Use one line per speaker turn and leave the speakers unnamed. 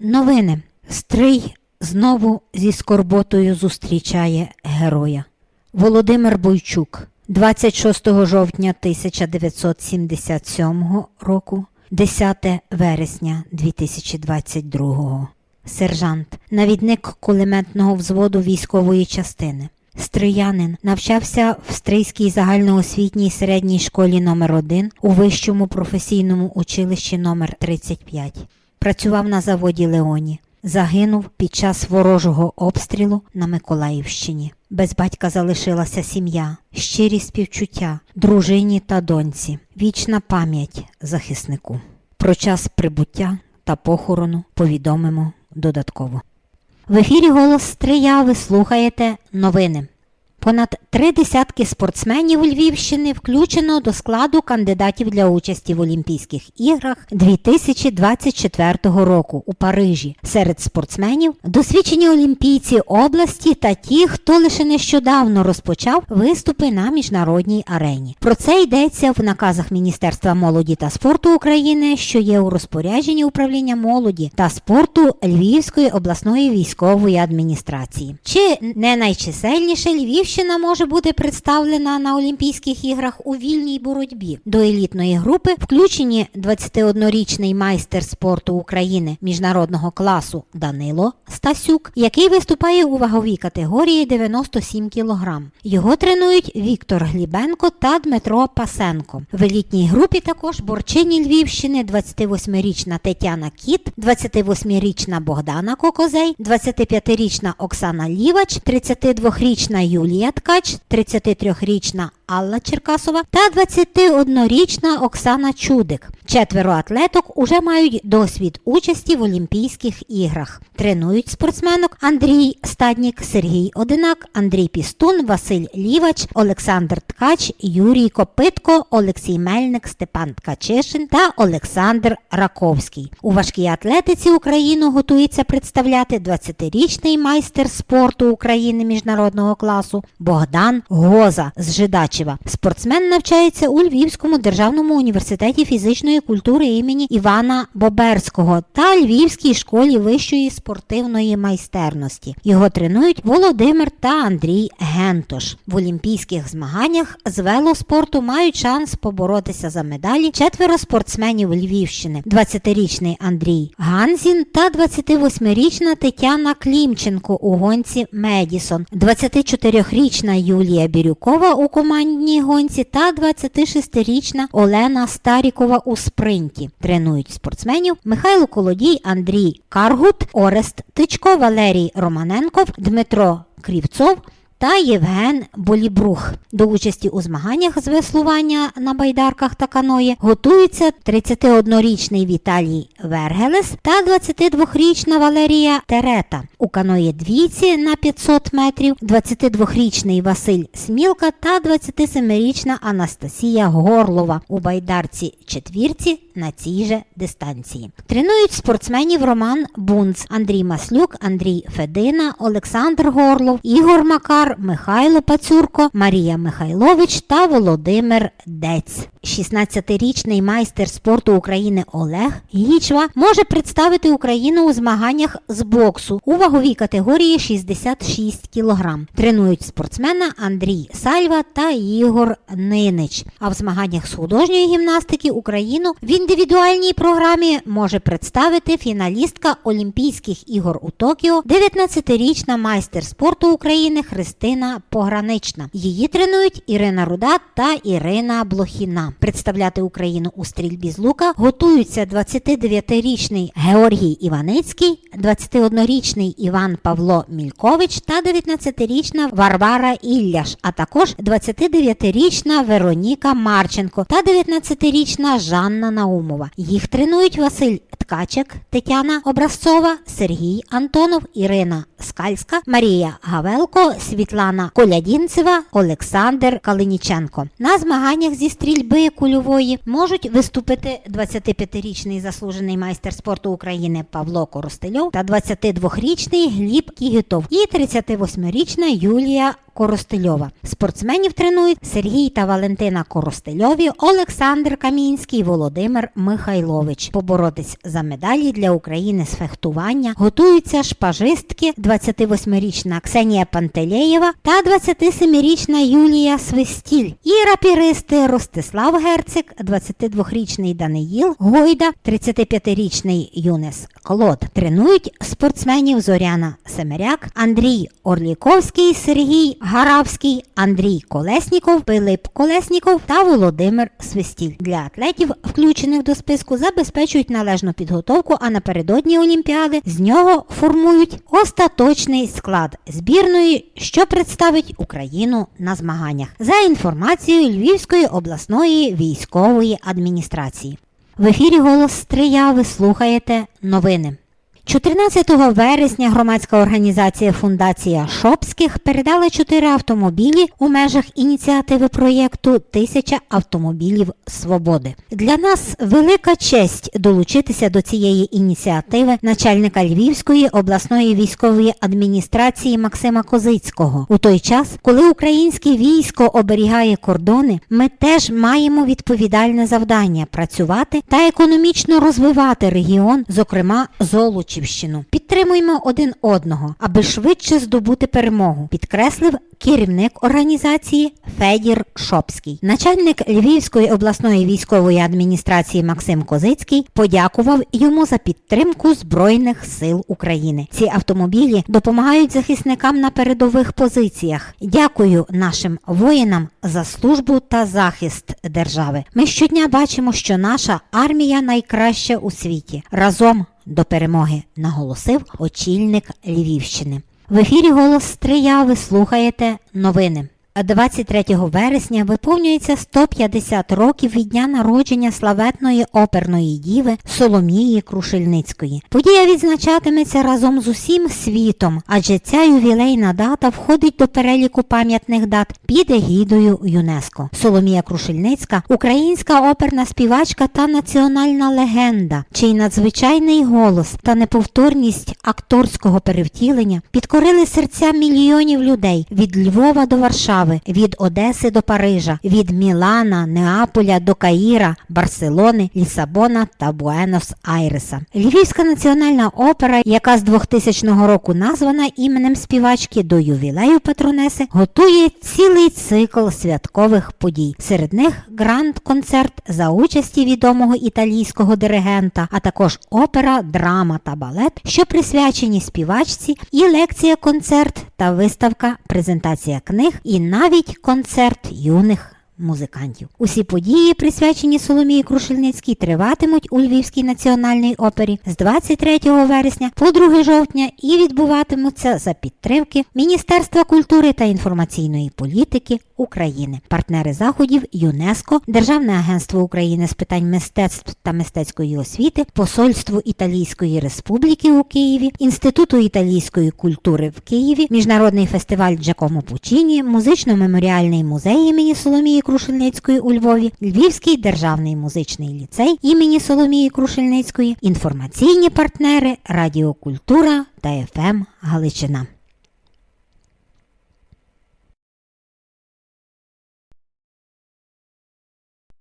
Новини. Стрий знову зі скорботою зустрічає героя. Володимир Бойчук, 26 жовтня 1977 року, 10 вересня 2022. Сержант, навідник кулеметного взводу військової частини. Стріянин навчався в Стрийській загальноосвітній середній школі номер 1 у вищому професійному училищі номер 35 Працював на заводі Леоні. Загинув під час ворожого обстрілу на Миколаївщині. Без батька залишилася сім'я, щирі співчуття, дружині та доньці, вічна пам'ять захиснику. Про час прибуття та похорону повідомимо додатково. В ефірі Голос Стрия ви слухаєте новини. Понад три десятки спортсменів Львівщини включено до складу кандидатів для участі в Олімпійських іграх 2024 року у Парижі. Серед спортсменів досвідчені олімпійці області та ті, хто лише нещодавно розпочав виступи на міжнародній арені. Про це йдеться в наказах Міністерства молоді та спорту України, що є у розпорядженні управління молоді та спорту Львівської обласної військової адміністрації. Чи не найчисельніше Львівщина може бути представлена на Олімпійських іграх у вільній боротьбі? До елітної групи включені 21-річний майстер спорту України міжнародного класу Данило Стасюк, який виступає у ваговій категорії 97 кг. Його тренують Віктор Глібенко та Дмитро Пасенко. В елітній групі також борчині Львівщини 28-річна Тетяна Кіт, 28-річна Богдана Кокозей, 25-річна Оксана Лівач, 32-річна Юлія Ткач, 33-річна Алла Черкасова та 21-річна Оксана Чудик. Четверо атлеток уже мають досвід участі в Олімпійських іграх. Тренують спортсменок Андрій Стаднік, Сергій Одинак, Андрій Пістун, Василь Лівач, Олександр Ткач, Юрій Копитко, Олексій Мельник, Степан Ткачишин та Олександр Раковський. У важкій атлетиці Україну готується представляти 20-річний майстер спорту України міжнародного класу Богдан Гоза з Жидачева. Спортсмен навчається у Львівському державному університеті фізичної культури імені Івана Боберського та Львівській школі вищої спортивної майстерності. Його тренують Володимир та Андрій Гентош. В олімпійських змаганнях з велоспорту мають шанс поборотися за медалі четверо спортсменів Львівщини: 20-річний Андрій Ганзін та 28-річна Тетяна Клімченко у гонці Медісон, 24-річна Юлія Бірюкова у командній гонці та 26-річна Олена Старікова у спринті. Тренують спортсменів Михайло Колодій, Андрій Каргут, Орест Тичко, Валерій Романенков, Дмитро Крівцов. Та Євген Болібрух до участі у змаганнях з веслування на байдарках та каної готується 31-річний Віталій Вергелес та 22-річна Валерія Терета. У каної двійці на 500 метрів 22-річний Василь Смілка та 27-річна Анастасія Горлова у байдарці четвірці на цій же дистанції. Тренують спортсменів Роман Бунц, Андрій Маслюк, Андрій Федина, Олександр Горлов, Ігор Макар, Михайло Пацюрко, Марія Михайлович та Володимир Дець. 16-річний майстер спорту України Олег Гічва може представити Україну у змаганнях з боксу у ваговій категорії 66 кг. Тренують спортсмена Андрій Сальва та Ігор Нинич. А в змаганнях з художньої гімнастики Україну в індивідуальній програмі може представити фіналістка Олімпійських ігор у Токіо, 19-річна майстер спорту України Христина Погранична. Її тренують Ірина Руда та Ірина Блохіна. Представляти Україну у стрільбі з лука готуються 29-річний Георгій Іваницький, 21-річний Іван Павло Мількович та 19-річна Варвара Ілляш, а також 29-річна Вероніка Марченко та 19-річна Жанна Наумова. Їх тренують Василь Ткачик, Тетяна Образцова, Сергій Антонов, Ірина Скальська, Марія Гавелко, Світлана Колядінцева, Олександр Калиніченко. На змаганнях зі стрільби кульової можуть виступити 25-річний заслужений майстер спорту України Павло Коростельов та 22-річний Гліб Кігітов і 38-річна Юлія Коростельова. Спортсменів тренують Сергій та Валентина Коростельові, Олександр Камінський, Володимир Михайлович. Поборотись за медалі для України з фехтування готуються шпажистки 28-річна Ксенія Пантелеєва та 27-річна Юлія Свистіль. І рапіристи Ростислав Герцик, 22-річний Даниїл Гойда, 35-річний Юнес Клод. Тренують спортсменів Зоряна Семеряк, Андрій Орліковський, Сергій Гаравський, Андрій Колесніков, Пилип Колесніков та Володимир Свистіль. Для атлетів, включених до списку, забезпечують належну підготовку, а напередодні Олімпіади з нього формують остаточний склад збірної, що представить Україну на змаганнях, за інформацією Львівської обласної військової адміністрації. В ефірі Голос Стрия ви слухаєте новини. 14 вересня громадська організація Фундація Шопських передала 4 автомобілі у межах ініціативи проєкту Тисяча автомобілів свободи. Для нас велика честь долучитися до цієї ініціативи начальника Львівської обласної військової адміністрації Максима Козицького. У той час, коли українське військо оберігає кордони, ми теж маємо відповідальне завдання працювати та економічно розвивати регіон, зокрема Золочівщину. Підтримуємо один одного, аби швидше здобути перемогу, підкреслив керівник організації Федір Шопський. Начальник Львівської обласної військової адміністрації Максим Козицький подякував йому за підтримку Збройних сил України. Ці автомобілі допомагають захисникам на передових позиціях. Дякую нашим воїнам за службу та захист держави. Ми щодня бачимо, що наша армія найкраща у світі. Разом до перемоги, наголосив очільник Львівщини. В ефірі Голос Стрия ви слухаєте новини. 23 вересня виповнюється 150 років від дня народження славетної оперної діви Соломії Крушельницької. Подія відзначатиметься разом з усім світом, адже ця ювілейна дата входить до переліку пам'ятних дат під егідою ЮНЕСКО. Соломія Крушельницька українська оперна співачка та національна легенда, чий надзвичайний голос та неповторність акторського перевтілення підкорили серця мільйонів людей від Львова до Варшави, від Одеси до Парижа, від Мілана, Неаполя до Каїра, Барселони, Лісабона та Буенос-Айреса. Львівська національна опера, яка з 2000 року названа іменем співачки до ювілею Патронеси, готує цілий цикл святкових подій. Серед них гранд-концерт за участі відомого італійського диригента, а також опера, драма та балет, що присвячені співачці, і лекція-концерт та виставка, презентація книг і навіть концерт юних музикантів. Усі події, присвячені Соломії Крушельницькій, триватимуть у Львівській національній опері з 23 вересня по 2 жовтня і відбуватимуться за підтримки Міністерства культури та інформаційної політики України, партнери заходів ЮНЕСКО, Державне агентство України з питань мистецтв та мистецької освіти, Посольство Італійської Республіки у Києві, Інституту італійської культури в Києві, Міжнародний фестиваль Джакомо Пучіні, музично-меморіальний музей імені Соломії Крушельницької у Львові, Львівський державний музичний ліцей імені Соломії Крушельницької, інформаційні партнери Радіокультура та ФМ Галичина.